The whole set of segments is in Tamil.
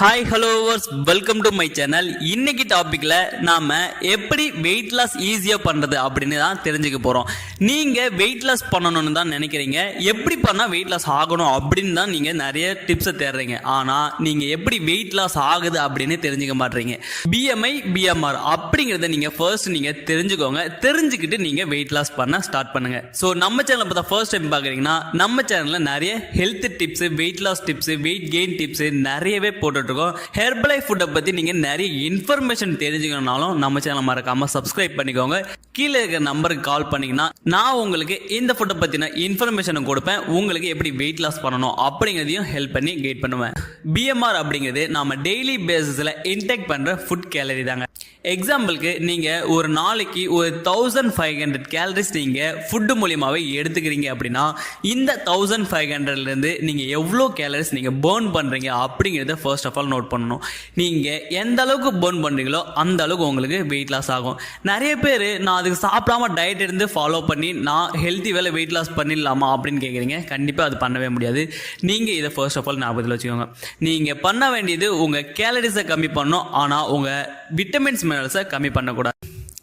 Hi hello welcome to my channel இன்னைக்கு டாப்பிக்கில் நாம் எப்படி வெயிட் லாஸ் ஈஸியாக பண்ணுறது அப்படின்னு தான் தெரிஞ்சுக்க போகிறோம் நீங்கள் வெயிட் லாஸ் பண்ணணும்னு தான் நினைக்கிறீங்க. எப்படி பண்ணால் வெயிட் லாஸ் ஆகணும் அப்படின்னு தான் நீங்கள் நிறைய டிப்ஸை தேடுறீங்க. ஆனால் நீங்கள் எப்படி வெயிட் லாஸ் ஆகுது அப்படின்னு தெரிஞ்சுக்க மாட்டீங்க. பிஎம்ஐ பிஎம்ஆர் அப்படிங்கிறத நீங்கள் ஃபர்ஸ்ட் நீங்கள் தெரிஞ்சுக்கோங்க. தெரிஞ்சுக்கிட்டு நீங்கள் வெயிட் லாஸ் பண்ண ஸ்டார்ட் பண்ணுங்கள் ஸோ நம்ம சேனலை பார்த்தா ஃபர்ஸ்ட் டைம் பார்க்குறீங்கன்னா நம்ம சேனலில் நிறைய health tips weight loss tips weight gain tips நிறையவே போட்டு இருக்கோம் ஹெர்பலை ஃபுட்டை பற்றி நீங்கள் நிறைய இன்ஃபர்மேஷன் தெரிஞ்சுக்கணும்னாலும் நம்ம சேனல் மறக்காம சப்ஸ்கிரைப் பண்ணிக்கோங்க. கீழே இருக்கிற நம்பருக்கு கால் பண்ணீங்கன்னா நான் உங்களுக்கு இந்த ஃபுட்டை பற்றின இன்ஃபர்மேஷனை கொடுப்பேன். உங்களுக்கு எப்படி வெயிட் லாஸ் பண்ணணும் அப்படிங்கிறதையும் ஹெல்ப் பண்ணி கைட் பண்ணுவேன். பிஎம்ஆர் அப்படிங்கிறது நாம டெய்லி பேசிஸில் இன்டேக் பண்ற ஃபுட் கேலரி தாங்க. எக்ஸாம்பிளுக்கு நீங்க ஒரு நாளைக்கு ஒரு தௌசண்ட் ஃபைவ் ஹண்ட்ரட் கேலரிஸ் நீங்க ஃபுட்டு மூலியமாவே எடுத்துக்கிறீங்க அப்படின்னா இந்த தௌசண்ட் ஃபைவ் ஹண்ட்ரட்லேருந்து நீங்க எவ்வளோ கேலரிஸ் நீங்க பேர்ன் பண்றீங்க அப்படிங்கிறத ஃபர்ஸ்ட் ஆஃப் ஆல் நோட் பண்ணணும். நீங்க எந்த அளவுக்கு பர்ன் பண்றீங்களோ அந்த அளவுக்கு உங்களுக்கு வெயிட் லாஸ் ஆகும். நிறைய பேர் நான் அதுக்கு சாப்பிடாம டயட் இருந்து ஃபாலோ பண்ணி நான் ஹெல்த்தி வேலை வெயிட் லாஸ் பண்ணிடலாமா அப்படின்னு கேட்குறீங்க கண்டிப்பாக அது பண்ணவே முடியாது. நீங்கள் இதை ஃபர்ஸ்ட் ஆஃப் ஆல் ஞாபகத்தில் வச்சுக்கோங்க. நீங்கள் பண்ண வேண்டியது உங்கள் கேலரிஸை கம்மி பண்ணணும் ஆனால் உங்கள் விட்டமின்ஸ் மினரல்ஸை கம்மி பண்ணக்கூடாது.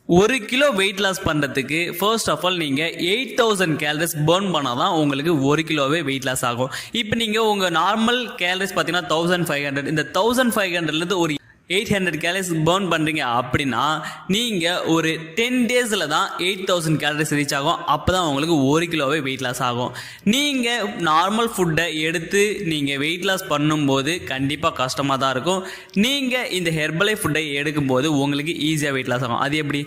ஒரு கிலோ வெயிட் லாஸ் பண்ணுறதுக்கு ஃபர்ஸ்ட் ஆஃப் ஆல் நீங்கள் எயிட் தௌசண்ட் கேலரிஸ் பேர்ன் பண்ணால் தான் உங்களுக்கு ஒரு கிலோவே வெயிட் லாஸ் ஆகும். இப்போ நீங்கள் உங்கள் நார்மல் கேலரிஸ் பார்த்தீங்கன்னா தௌசண்ட் ஃபைவ் ஹண்ட்ரட் இந்த தௌசண்ட் ஃபைவ் ஹண்ட்ரட்லேருந்து ஒரு எயிட் ஹண்ட்ரட் கேலரிஸ் பேர்ன் பண்ணுறீங்க அப்படின்னா நீங்கள் ஒரு டென் டேஸில் தான் எயிட் தௌசண்ட் கேலரிஸ் ரீச் ஆகும். அப்போ தான் உங்களுக்கு ஒரு கிலோவே வெயிட் லாஸ் ஆகும். நீங்கள் நார்மல் ஃபுட்டை எடுத்து நீங்கள் வெயிட் லாஸ் பண்ணும்போது கண்டிப்பாக கஷ்டமாக தான் இருக்கும். நீங்கள் இந்த ஹெர்பலை ஃபுட்டை எடுக்கும்போது உங்களுக்கு ஈஸியாக வெயிட் லாஸ் ஆகும். அது எப்படி?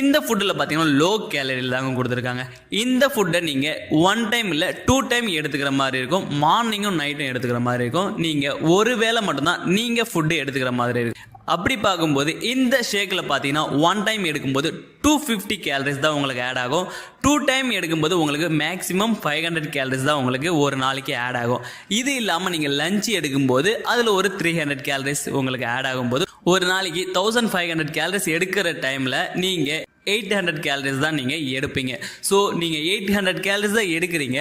இந்த ஃபுட்டில் பார்த்தீங்கன்னா லோ கேலரியில் தாங்க கொடுத்துருக்காங்க. இந்த ஃபுட்டை நீங்கள் ஒன் டைம் இல்லை டூ டைம் எடுத்துக்கிற மாதிரி இருக்கும். மார்னிங்கும் நைட்டும் எடுத்துக்கிற மாதிரி இருக்கும். நீங்கள் ஒரு வேளை மட்டும்தான் நீங்கள் ஃபுட்டு எடுத்துக்கிற மாதிரி இருக்கும். அப்படி பார்க்கும்போது இந்த ஷேக்கில் பார்த்தீங்கன்னா ஒன் டைம் எடுக்கும்போது டூ ஃபிஃப்டி கேலரிஸ் தான் உங்களுக்கு ஆட் ஆகும். டூ டைம் எடுக்கும்போது உங்களுக்கு மேக்ஸிமம் ஃபைவ் ஹண்ட்ரட் கேலரிஸ் தான் உங்களுக்கு ஒரு நாளைக்கு ஆட் ஆகும். இது இல்லாமல் நீங்கள் லஞ்ச் எடுக்கும்போது அதில் ஒரு த்ரீ ஹண்ட்ரட் கேலரிஸ் உங்களுக்கு ஆட் ஆகும்போது ஒரு நாளைக்கு தௌசண்ட் ஃபைவ் ஹண்ட்ரட் கேலரிஸ் எடுக்கிற டைமில் நீங்கள் எயிட் ஹண்ட்ரட் கேலரிஸ் தான் நீங்கள் எடுப்பீங்க. ஸோ நீங்கள் எயிட் ஹண்ட்ரட் கேலரிஸ் தான் எடுக்கிறீங்க.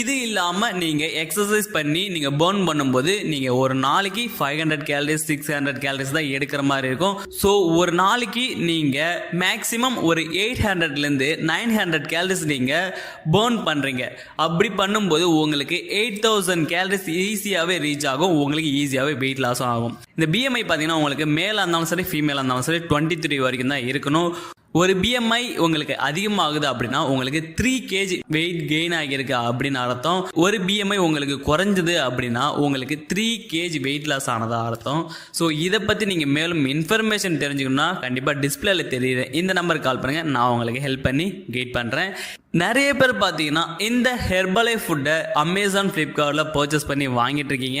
இது இல்லாமல் நீங்கள் எக்ஸசைஸ் பண்ணி நீங்கள் பேர்ன் பண்ணும்போது நீங்கள் ஒரு நாளைக்கு five hundred calories six hundred calories தான் எடுக்கிற மாதிரி இருக்கும். ஸோ ஒரு நாளைக்கு நீங்கள் மேக்ஸிமம் ஒரு எயிட் ஹண்ட்ரட்லேருந்து நைன் ஹண்ட்ரட் கேலரிஸ் நீங்கள் பேர்ன் பண்ணுறீங்க அப்படி பண்ணும்போது உங்களுக்கு எயிட் தௌசண்ட் கேலரிஸ் ஈஸியாகவே ரீச் ஆகும். உங்களுக்கு ஈஸியாகவே வெயிட் லாஸும் ஆகும். இந்த பிஎம்ஐ பார்த்தீங்கன்னா உங்களுக்கு மேலாக இருந்தாலும் சரி ஃபீமேலாக இருந்தாலும் சரி டுவெண்ட்டி த்ரீ வரைக்கும் தான் இருக்கணும். ஒரு பிஎம்ஐ உங்களுக்கு அதிகமாகுது அப்படின்னா உங்களுக்கு த்ரீ கேஜி வெயிட் கெயின் ஆகியிருக்கு அப்படின்னு அர்த்தம். ஒரு பிஎம்ஐ உங்களுக்கு குறைஞ்சது அப்படின்னா உங்களுக்கு த்ரீ கேஜி வெயிட் லாஸ் ஆனதா அர்த்தம். ஸோ இதை பற்றி நீங்கள் மேலும் இன்ஃபர்மேஷன் தெரிஞ்சுக்கணும்னா கண்டிப்பாக டிஸ்பிளேல தெரியுது இந்த நம்பருக்கு கால் பண்ணுங்கள் நான் உங்களுக்கு ஹெல்ப் பண்ணி கைட் பண்ணுறேன் நிறைய பேர் பார்த்தீங்கன்னா இந்த ஹெர்பலை ஃபுட்டை அமேசான் ஃப்ளிப்கார்ட்டில் பர்ச்சேஸ் பண்ணி வாங்கிட்டு இருக்கீங்க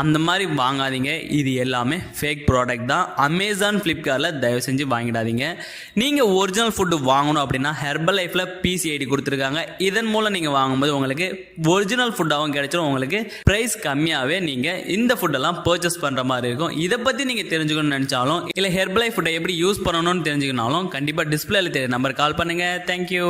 அந்த மாதிரி வாங்காதீங்க. இது எல்லாமே ஃபேக் ப்ராடக்ட் தான். அமேசான் ஃப்ளிப்கார்ட்டில் தயவு செஞ்சு வாங்கிடாதீங்க. நீங்கள் ஒரிஜினல் ஃபுட்டு வாங்கணும் அப்படின்னா ஹெர்பல் லைஃப்பில் பிசிஐடி கொடுத்துருக்காங்க. இதன் மூலம் நீங்கள் வாங்கும்போது உங்களுக்கு ஒரிஜினல் ஃபுட்டாகவும் கிடைச்சிடும் உங்களுக்கு ப்ரைஸ் கம்மியாகவே நீங்கள் இந்த ஃபுட்டெல்லாம் பர்ச்சேஸ் பண்ணுற மாதிரி இருக்கும். இதை பற்றி நீங்கள் தெரிஞ்சுக்கணும்னு நினச்சாலும் இல்லை ஹெர்பலை ஃபுட்டை எப்படி யூஸ் பண்ணணும்னு தெரிஞ்சுக்கனாலும் கண்டிப்பாக டிஸ்பிளேல தெரிய நம்பர் கால் பண்ணுங்கள் தேங்க்யூ